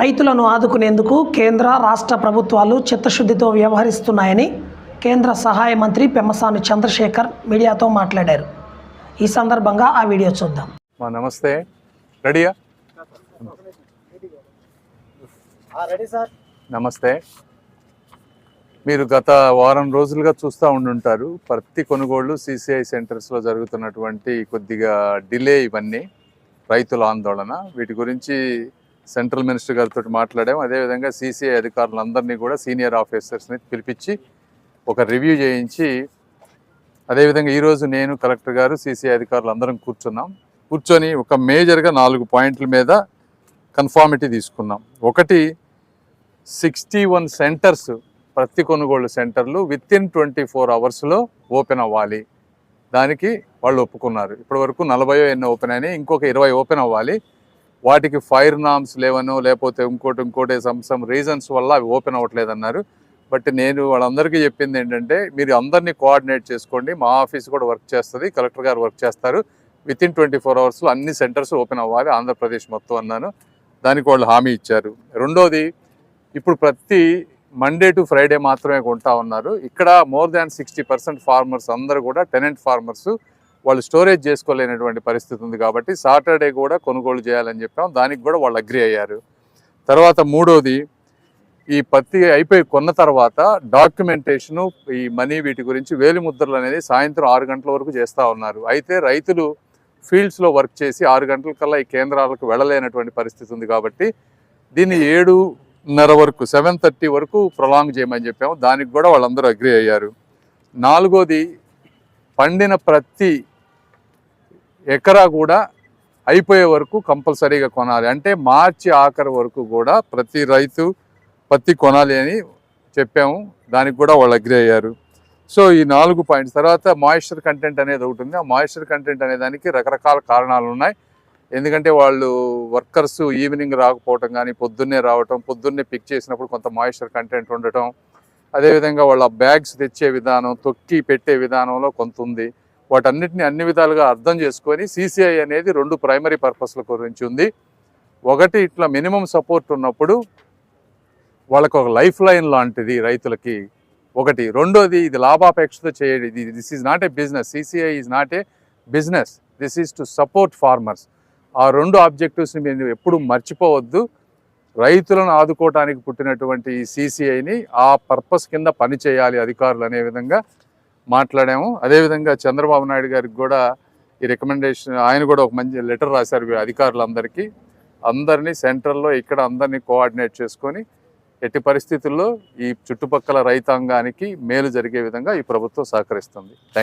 రైతులను ఆదుకునేందుకు కేంద్ర రాష్ట్ర ప్రభుత్వాలు చిత్తశుద్ధితో వ్యవహరిస్తున్నాయని కేంద్ర సహాయ మంత్రి పెమ్మసాని చంద్రశేఖర్ మీడియాతో మాట్లాడారు. ఈ సందర్భంగా ఆ వీడియో చూద్దాం. మా నమస్తే. రెడీయా? Ready sir. నమస్తే. మీరు గత వారం రోజులుగా చూస్తూ ఉండుంటారు. ప్రతి కొనుగోళ్ళు సిసిఐ సెంటర్స్లో జరుగుతున్నటువంటి కొద్దిగా డిలే ఇవన్నీ రైతుల ఆందోళన. వీటి గురించి సెంట్రల్ మినిస్టర్ గారితో మాట్లాడాం అదేవిధంగా సిసిఐ అధికారులందరినీ కూడా సీనియర్ ఆఫీసర్స్ని పిలిపించి ఒక రివ్యూ చేయించి అదేవిధంగా ఈరోజు నేను కలెక్టర్ గారు సిసిఐ అధికారులు అందరం కూర్చున్నాం. కూర్చొని ఒక మేజర్గా నాలుగు పాయింట్ల మీద కన్ఫార్మిటీ తీసుకున్నాం. ఒకటి సిక్స్టీ వన్ సెంటర్స్ ప్రతి కొనుగోలు సెంటర్లు విత్ ఇన్ ట్వంటీ ఫోర్ అవర్స్లో ఓపెన్ అవ్వాలి. దానికి వాళ్ళు ఒప్పుకున్నారు. ఇప్పటి వరకు నలభై ఎన్నో ఓపెన్ అయినాయి ఇంకొక ఇరవై ఓపెన్ అవ్వాలి. వాటికి ఫైర్ నామ్స్ లేవనో లేకపోతే ఇంకోటి ఇంకోటి సమ్ సమ్ రీజన్స్ వల్ల అవి ఓపెన్ అవ్వట్లేదన్నారు. బట్ నేను వాళ్ళందరికీ చెప్పింది ఏంటంటే మీరు అందరినీ కోఆర్డినేట్ చేసుకోండి. మా ఆఫీస్ కూడా వర్క్ చేస్తుంది కలెక్టర్ గారు వర్క్ చేస్తారు. విత్ ఇన్ ట్వంటీ ఫోర్ అవర్స్లో అన్ని సెంటర్స్ ఓపెన్ అవ్వాలి ఆంధ్రప్రదేశ్ మొత్తం అన్నాను. దానికి వాళ్ళు హామీ ఇచ్చారు. రెండోది ఇప్పుడు ప్రతి మండే టు ఫ్రైడే మాత్రమే కొంటా ఉన్నారు. ఇక్కడ more than sixty percent farmers అందరూ కూడా టెనెంట్ ఫార్మర్స్ వాళ్ళు స్టోరేజ్ చేసుకోలేనటువంటి పరిస్థితి ఉంది కాబట్టి సాటర్డే కూడా కొనుగోలు చేయాలని చెప్పాం. దానికి కూడా వాళ్ళు అగ్రి అయ్యారు. తర్వాత మూడోది ఈ పత్తి అయిపోయి కొన్న తర్వాత డాక్యుమెంటేషను ఈ మనీ వీటి గురించి వేలిముద్రలు అనేది సాయంత్రం ఆరు గంటల వరకు చేస్తూ ఉన్నారు. అయితే రైతులు ఫీల్డ్స్లో వర్క్ చేసి ఆరు గంటల కల్లా ఈ కేంద్రాలకు వెళ్ళలేనటువంటి పరిస్థితి ఉంది కాబట్టి దీన్ని ఏడు నర వరకు సెవెన్ థర్టీ వరకు ప్రొలాంగ్ చేయమని చెప్పాము. దానికి కూడా వాళ్ళందరూ అగ్రి అయ్యారు. నాలుగోది పండిన ప్రతి ఎకరా కూడా అయిపోయే వరకు కంపల్సరీగా కొనాలి. అంటే మార్చి ఆఖరి వరకు కూడా ప్రతి రైతు పత్తి కొనాలి అని చెప్పాము. దానికి కూడా వాళ్ళు అగ్రి అయ్యారు. సో ఈ నాలుగు పాయింట్స్. తర్వాత మాయిశ్చర్ కంటెంట్ అనేది ఒకటి ఉంది. ఆ మాయిశ్చర్ కంటెంట్ అనే దానికి రకరకాల కారణాలు ఉన్నాయి. ఎందుకంటే వాళ్ళు వర్కర్స్ ఈవినింగ్ రాకపోవటం కానీ పొద్దున్నే రావటం పొద్దున్నే పిక్ చేసినప్పుడు కొంత మాయిశ్చర్ కంటెంట్ ఉండటం అదేవిధంగా వాళ్ళ బ్యాగ్స్ తెచ్చే విధానం తొక్కి పెట్టే విధానంలో కొంత ఉంది. వాటన్నిటిని అన్ని విధాలుగా అర్థం చేసుకొని సిసిఐ అనేది రెండు ప్రైమరీ పర్పస్ల గురించి ఉంది. ఒకటి ఇట్లా మినిమం సపోర్ట్ ఉన్నప్పుడు వాళ్ళకు ఒక లైఫ్ లైన్ లాంటిది రైతులకి. ఒకటి. రెండోది ఇది లాభాపేక్షతో చేయడం ఇది this is not a business CCI is not a business this is to support farmers ఆ రెండు ఆబ్జెక్టివ్స్ని మేము ఎప్పుడు మర్చిపోవద్దు. రైతులను ఆదుకోవటానికి పుట్టినటువంటి ఈ సీసీఐని ఆ పర్పస్ కింద పని చేయాలి అధికారులు అనే విధంగా మాట్లాడాము. అదేవిధంగా చంద్రబాబు నాయుడు గారికి కూడా ఈ రికమెండేషన్ ఆయన కూడా ఒక మంచి లెటర్ రాశారు అధికారులందరికీ. అందరినీ సెంట్రల్లో ఇక్కడ అందరినీ కోఆర్డినేట్ చేసుకొని ఎట్టి పరిస్థితుల్లో ఈ చుట్టుపక్కల రైతాంగానికి మేలు జరిగే విధంగా ఈ ప్రభుత్వం సహకరిస్తుంది. థ్యాంక్